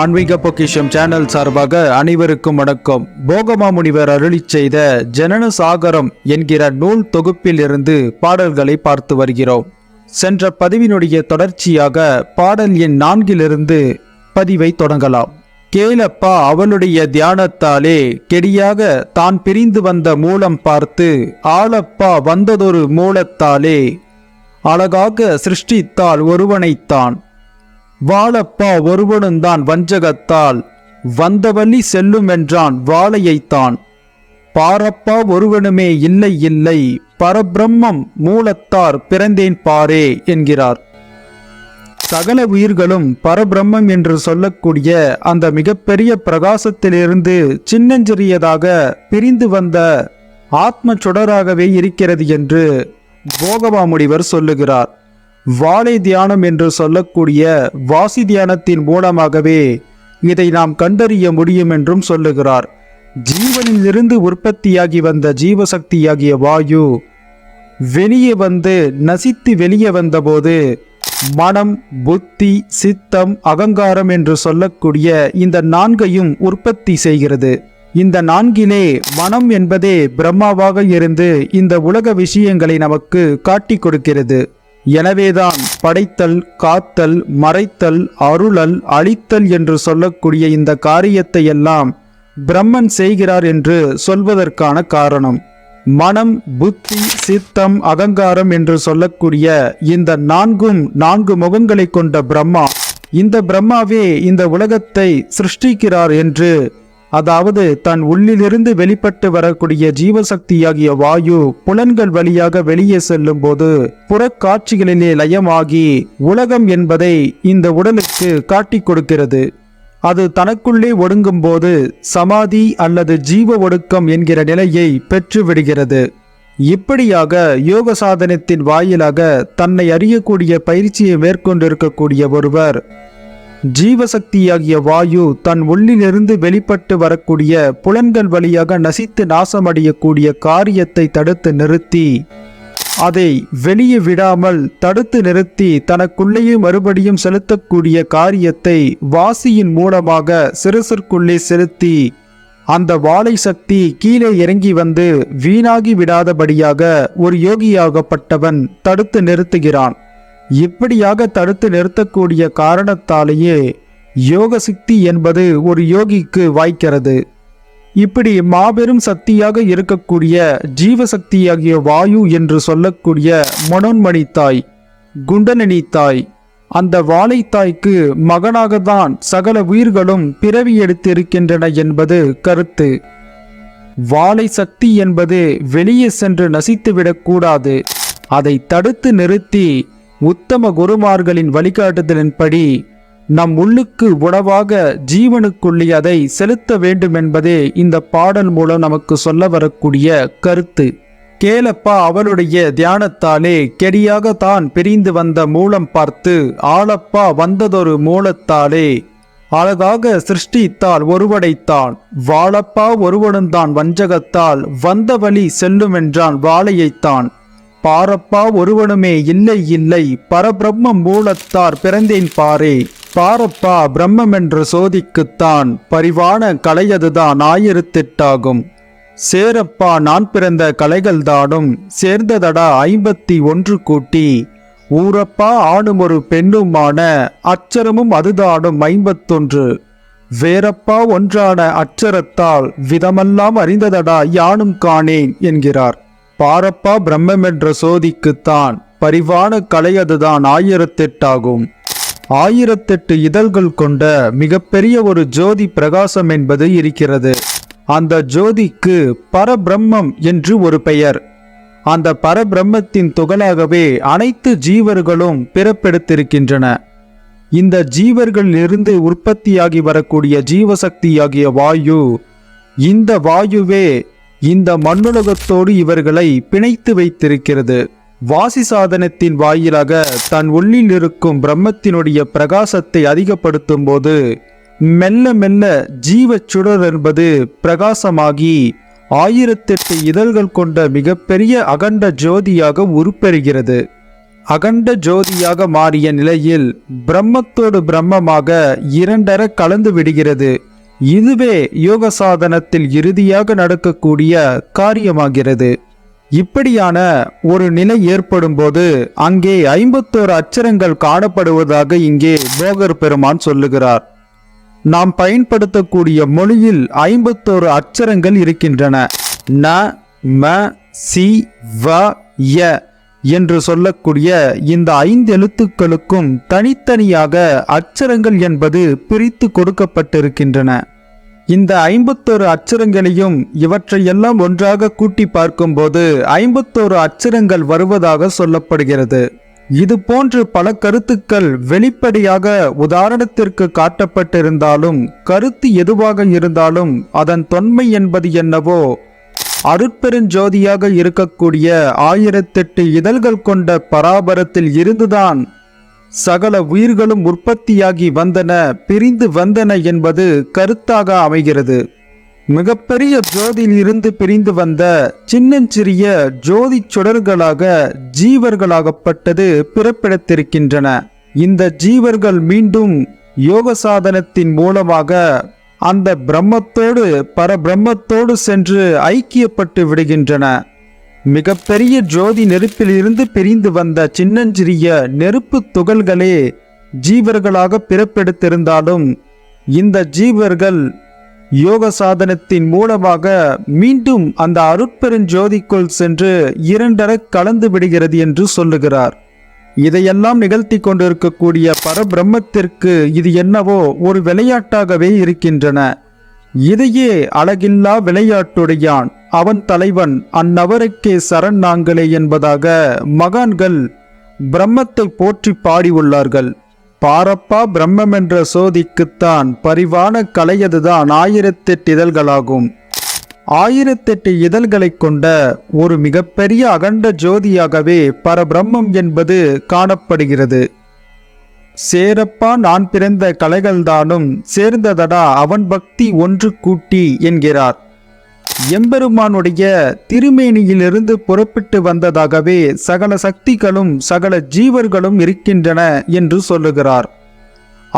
ஆன்மீக பொக்கிஷம் சேனல் சார்பாக அனைவருக்கும் வணக்கம். போகமா முனிவர் அருளி செய்த ஜனன சாகரம் என்கிற நூல் தொகுப்பில் இருந்து பாடல்களை பார்த்து வருகிறோம். சென்ற பதிவினுடைய தொடர்ச்சியாக பாடல் எண் நான்கிலிருந்து பதிவை தொடங்கலாம். கேளப்பா அவளுடைய தியானத்தாலே கெடியாக தான் பிரிந்து வந்த மூலம் பார்த்து ஆளப்பா வந்ததொரு மூலத்தாலே அழகாக சிருஷ்டித்தாள் ஒருவனைத்தான். வாழப்பா ஒருவனுந்தான் வஞ்சகத்தால். வந்தவழி செல்லும் என்றான் வாழையைத்தான். பாரப்பா ஒருவனுமே இல்லை இல்லை. பரபிரம்மம் மூலத்தார் பிறந்தேன் பாரே என்கிறார். சகல உயிர்களும் பரபிரம்மம் என்று சொல்லக்கூடிய அந்த மிகப்பெரிய பிரகாசத்திலிருந்து சின்னஞ்சிறியதாக பிரிந்து வந்த ஆத்ம சுடராகவே இருக்கிறது என்று போகவாமுடிவர் சொல்லுகிறார். வாழை தியானம் என்று சொல்லக்கூடிய வாசி தியானத்தின் மூலமாகவே இதை நாம் கண்டறிய முடியும் என்றும் சொல்லுகிறார். ஜீவனிலிருந்து உற்பத்தியாகி வந்த ஜீவசக்தியாகிய வாயு வெளியே வந்து நசித்து வெளியே வந்தபோது மனம் புத்தி சித்தம் அகங்காரம் என்று சொல்லக்கூடிய இந்த நான்கையும் உற்பத்தி செய்கிறது. இந்த நான்கிலே மனம் என்பதே பிரம்மாவாக இருந்து இந்த உலக விஷயங்களை நமக்கு காட்டிக் கொடுக்கிறது. எனவேதான் படைத்தல் காத்தல் மறைத்தல் அருளல் அழித்தல் என்று சொல்லக்கூடிய இந்த காரியத்தை எல்லாம் பிரம்மன் செய்கிறார் என்று சொல்வதற்கான காரணம். மனம் புத்தி சித்தம் அகங்காரம் என்று சொல்லக்கூடிய இந்த நான்கும் நான்கு முகங்களை கொண்ட பிரம்மா இந்த பிரம்மாவே இந்த உலகத்தை சிருஷ்டிக்கிறார் என்று அதாவது தன் உள்ளிலிருந்து வெளிப்பட்டு வரக்கூடிய ஜீவசக்தியாகிய வாயு புலன்கள் வழியாக வெளியே செல்லும் போது புறக்காட்சிகளிலே லயமாகி உலகம் என்பதை இந்த உடலுக்கு காட்டிக் கொடுக்கிறது. அது தனக்குள்ளே ஒடுங்கும் போது சமாதி அல்லது ஜீவ ஒடுக்கம் என்கிற நிலையை பெற்றுவிடுகிறது இப்படியாக யோக சாதனத்தின் வாயிலாக தன்னை அறியக்கூடிய பயிற்சியை மேற்கொண்டிருக்கக்கூடிய ஒருவர் ஜீவசக்தியாகிய வாயு தன் உள்ளிலிருந்து வெளிப்பட்டு வரக்கூடிய புலன்கள் வழியாக நசித்து நாசமடையக்கூடிய காரியத்தை தடுத்து நிறுத்தி அதை வெளியே விடாமல் தடுத்து நிறுத்தி தனக்குள்ளேயே மறுபடியும் செலுத்தக்கூடிய காரியத்தை வாசியின் மூலமாக சிறுசிற்குள்ளே செலுத்தி அந்த வாழை சக்தி கீழே இறங்கி வந்து வீணாகி விடாதபடியாக ஒரு யோகியாகப்பட்டவன் தடுத்து நிறுத்துகிறான். இப்படியாக தடுத்து நிறுத்தக்கூடிய காரணத்தாலேயே யோக சக்தி என்பது ஒரு யோகிக்கு வாய்க்கிறது. இப்படி மாபெரும் சக்தியாக இருக்கக்கூடிய ஜீவசக்தியாகிய வாயு என்று சொல்லக்கூடிய மனோன்மணி தாய் குண்டனனி தாய் அந்த வாழைத்தாய்க்கு மகனாகத்தான் சகல உயிர்களும் பிறவி எடுத்திருக்கின்றன என்பது கருத்து. வாழை சக்தி என்பது வெளியே சென்று நசித்துவிடக்கூடாது. அதை தடுத்து நிறுத்தி உத்தம குருமார்களின் வழிகாட்டுதலின்படி நம் உள்ளுக்கு உணவாக ஜீவனுக்குள்ளே அதை செலுத்த வேண்டும் என்பதே இந்த பாடல் மூலம் நமக்கு சொல்ல வரக்கூடிய கருத்து. கேலப்பா அவளுடைய தியானத்தாலே கெடியாக தான் பிரிந்து வந்த மூலம் பார்த்து ஆளப்பா வந்ததொரு மூலத்தாலே அழகாக சிருஷ்டித்தால் ஒருவடைத்தான். வாழப்பா ஒருவனுந்தான் வஞ்சகத்தால் வந்த வழி செல்லுமென்றான் வாழையைத்தான். பாரப்பா ஒருவனுமே இல்லை இல்லை. பரபிரம்மம் மூலத்தார் பிறந்தேன் பாரே. பாரப்பா பிரம்மம் என்ற சோதிக்குத்தான். பரிவான கலையதுதான் ஆயிரத்தெட்டாகும். சேரப்பா நான் பிறந்த கலைகள்தானும். சேர்ந்ததடா ஐம்பத்தி ஒன்று கூட்டி. ஊரப்பா ஆணும் ஒரு பெண்ணுமான. அச்சரமும் அதுதானும் ஐம்பத்தொன்று. வேறப்பா ஒன்றான அச்சரத்தால் விதமெல்லாம் அறிந்ததடா யானும் காணேன் என்கிறார். பாரப்பா பிரம்மம் என்ற சோதிக்குத்தான் பரிவான கலை அதுதான். ஆயிரத்தெட்டாகும். ஆயிரத்தெட்டு இதழ்கள் கொண்ட மிகப்பெரிய ஒரு ஜோதி பிரகாசம் என்பது இருக்கிறது. அந்த ஜோதிக்கு பரபிரம்மம் என்று ஒரு பெயர். அந்த பரபிரம்மத்தின் துகளாகவே அனைத்து ஜீவர்களும் பிறப்பெடுத்திருக்கின்றன. இந்த ஜீவர்களிலிருந்து உற்பத்தியாகி வரக்கூடிய ஜீவசக்தியாகிய வாயு இந்த வாயுவே இந்த மண்ணுலகத்தோடு இவர்களை பிணைத்து வைத்திருக்கிறது. வாசி சாதனத்தின் வாயிலாக தன் உள்ளில் இருக்கும் பிரம்மத்தினுடைய பிரகாசத்தை அதிகப்படுத்தும் போது மெல்ல மெல்ல ஜீவ சுடர் என்பது பிரகாசமாகி ஆயிரத்தெட்டு இதழ்கள் கொண்ட மிகப்பெரிய அகண்ட ஜோதியாக உருப்பெறுகிறது. அகண்ட ஜோதியாக மாறிய நிலையில் பிரம்மத்தோடு பிரம்மமாக இரண்டர கலந்து விடுகிறது. இதுவே யோக சாதனத்தில் இறுதியாக நடக்கக்கூடிய காரியமாகிறது. இப்படியான ஒரு நிலை ஏற்படும்போது அங்கே ஐம்பத்தோரு அச்சரங்கள் காணப்படுவதாக இங்கே போகர் பெருமான் சொல்லுகிறார். நாம் பயன்படுத்தக்கூடிய மொழியில் ஐம்பத்தோரு அச்சரங்கள் இருக்கின்றன. ந ம சி வ ய. என்று சொல்லக்கூடிய இந்த ஐந்து எழுத்துக்களுக்கும் தனித்தனியாக அச்சரங்கள் என்பது பிரித்து கொடுக்கப்பட்டிருக்கின்றன. இந்த ஐம்பத்தோரு அச்சரங்களையும் இவற்றையெல்லாம் ஒன்றாக கூட்டி பார்க்கும்போது ஐம்பத்தோரு அச்சரங்கள் வருவதாக சொல்லப்படுகிறது. இது போன்று பல கருத்துக்கள் வெளிப்படையாக உதாரணத்திற்கு காட்டப்பட்டிருந்தாலும் கருத்து எதுவாக இருந்தாலும் அதன் தொன்மை என்பது என்னவோ அருட்பெருஞ்சோதியாக இருக்கக்கூடிய ஆயிரத்தெட்டு இதழ்கள் கொண்ட பராபரத்தில் இருந்துதான் சகல உயிர்களும் உற்பத்தியாகி வந்தன பிரிந்து வந்தன என்பது கருத்தாக அமைகிறது. மிகப்பெரிய ஜோதியிலிருந்து பிரிந்து வந்த சின்னஞ்சிறிய ஜோதி சுடர்களாக ஜீவர்களாகப்பட்டது பிறப்பிடத்திருக்கின்றன. இந்த ஜீவர்கள் மீண்டும் யோக சாதனத்தின் மூலமாக அந்த பிரம்மத்தோடு பரபிரம்மத்தோடு சென்று ஐக்கியப்பட்டு விடுகின்றன. மிகப்பெரிய ஜோதி நெருப்பிலிருந்து பிரிந்து வந்த சின்னஞ்சிறிய நெருப்பு துகள்களே ஜீவர்களாக பிறப்பெடுத்திருந்தாலும் இந்த ஜீவர்கள் யோக சாதனத்தின் மூலமாக மீண்டும் அந்த அருட்பெருஞ்சோதிக்குள் சென்று இரண்டர கலந்து விடுகிறது என்று சொல்லுகிறார். இதையெல்லாம் நிகழ்த்தி கொண்டிருக்கக்கூடிய பரபிரம்மத்திற்கு இது என்னவோ ஒரு விளையாட்டாகவே இருக்கின்றன. இதையே அழகில்லா விளையாட்டுடையான் அவன் தலைவன் அந்நபருக்கே சரண் நாங்களே என்பதாக மகான்கள் பிரம்மத்தை போற்றி பாடியுள்ளார்கள். பாரப்பா பிரம்மம் என்ற சோதிக்குத்தான் பரிவான கலையதுதான் ஆயிரத்தெட்டு இதழ்களாகும். ஆயிரத்தெட்டு இதழ்களைக் கொண்ட ஒரு மிகப்பெரிய அகண்ட ஜோதியாகவே பரபிரம்மம் என்பது காணப்படுகிறது. சேரப்பா நான் பிறந்த கலைகள்தானும் சேர்ந்ததடா அவன் பக்தி ஒன்று கூட்டி என்கிறார். எம்பெருமானுடைய திருமேனியிலிருந்து புறப்பட்டு வந்ததாகவே சகல சக்திகளும் சகல ஜீவர்களும் இருக்கின்றன என்று சொல்லுகிறார்.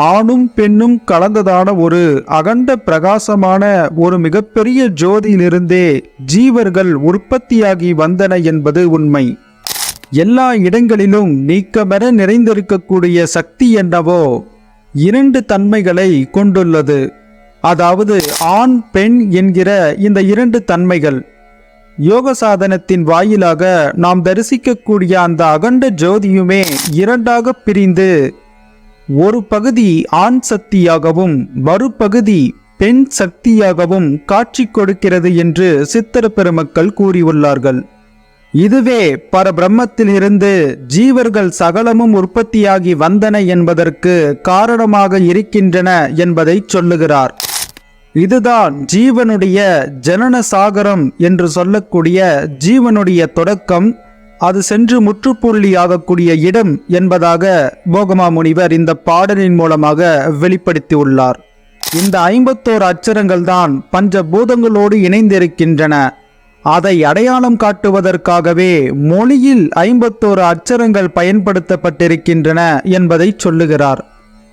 ஆணும் பெண்ணும் கலந்ததான ஒரு அகண்ட பிரகாசமான ஒரு மிகப்பெரிய ஜோதியிலிருந்தே ஜீவர்கள் உற்பத்தியாகி வந்தன என்பது உண்மை. எல்லா இடங்களிலும் நீக்கமெற நிறைந்திருக்கக்கூடிய சக்தி என்னவோ இரண்டு தன்மைகளை கொண்டுள்ளது. அதாவது ஆண் பெண் என்கிற இந்த இரண்டு தன்மைகள். யோக சாதனத்தின் வாயிலாக நாம் தரிசிக்கக்கூடிய அந்த அகண்ட ஜோதியுமே இரண்டாக பிரிந்து ஒரு பகுதி ஆண் சக்தியாகவும் மறுபகுதி பெண் சக்தியாகவும் காட்சி கொடுக்கிறது என்று சித்திர பெருமக்கள் கூறியுள்ளார்கள். இதுவே பரபிரம்மத்திலிருந்து ஜீவர்கள் சகலமும் உற்பத்தியாகி வந்தன என்பதற்கு காரணமாக இருக்கின்றன என்பதை சொல்லுகிறார். இதுதான் ஜீவனுடைய ஜனன சாகரம் என்று சொல்லக்கூடிய ஜீவனுடைய தொடக்கம் அது சென்று முற்றுப்புள்ளியாகக்கூடிய இடம் என்பதாக போகமா முனிவர் இந்த பாடலின் மூலமாக வெளிப்படுத்தியுள்ளார். இந்த ஐம்பத்தோரு அச்சரங்கள் தான் பஞ்சபூதங்களோடு இணைந்திருக்கின்றன. அதை அடையாளம் காட்டுவதற்காகவே மொழியில் ஐம்பத்தோரு அச்சரங்கள் பயன்படுத்தப்பட்டிருக்கின்றன என்பதை சொல்லுகிறார்.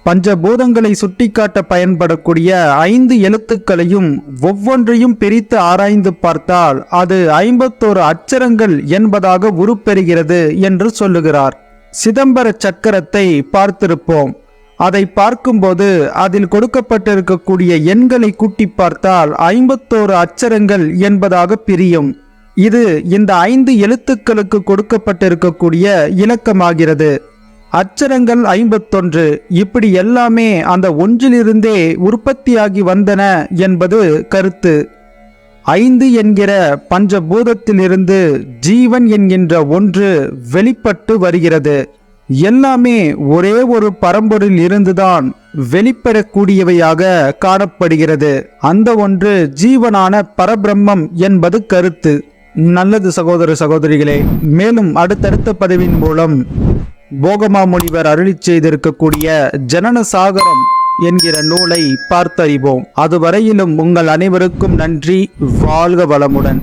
பஞ்சபூதங்களை சுட்டிக்காட்ட பயன்படக்கூடிய ஐந்து எழுத்துக்களையும் ஒவ்வொன்றையும் பிரித்து ஆராய்ந்து பார்த்தால் அது ஐம்பத்தோரு அச்சரங்கள் என்பதாக உருப்பெறுகிறது என்று சொல்லுகிறார். சிதம்பர சக்கரத்தை பார்த்திருப்போம். அதை பார்க்கும்போது அதில் கொடுக்கப்பட்டிருக்கக்கூடிய எண்களை கூட்டி பார்த்தால் ஐம்பத்தோரு அச்சரங்கள் என்பதாக பிரியும். இது இந்த ஐந்து எழுத்துக்களுக்கு கொடுக்கப்பட்டிருக்கக்கூடிய இலக்கமாகிறது. அச்சரங்கள் ஐம்பத்தொன்று. இப்படி எல்லாமே அந்த ஒன்றிலிருந்தே உற்பத்தியாகி வந்தன என்பது கருத்து. ஐந்து என்கிற பஞ்சபூதத்திலிருந்து ஜீவன் என்கின்ற ஒன்று வெளிப்பட்டு வருகிறது. எல்லாமே ஒரே ஒரு பரம்பொருள் இருந்துதான் வெளிப்படக்கூடியவையாக காணப்படுகிறது. அந்த ஒன்று ஜீவனான பரபிரம்மம் என்பது கருத்து. நல்லது சகோதர சகோதரிகளே மேலும் அடுத்தடுத்த பதிவின் மூலம் போகமா முனிவர் அருளி செய்திருக்கக்கூடிய ஜனன சாகரம் என்கிற நூலை பார்த்தறிவோம். அதுவரையிலும் உங்கள் அனைவருக்கும் நன்றி. வாழ்க வளமுடன்.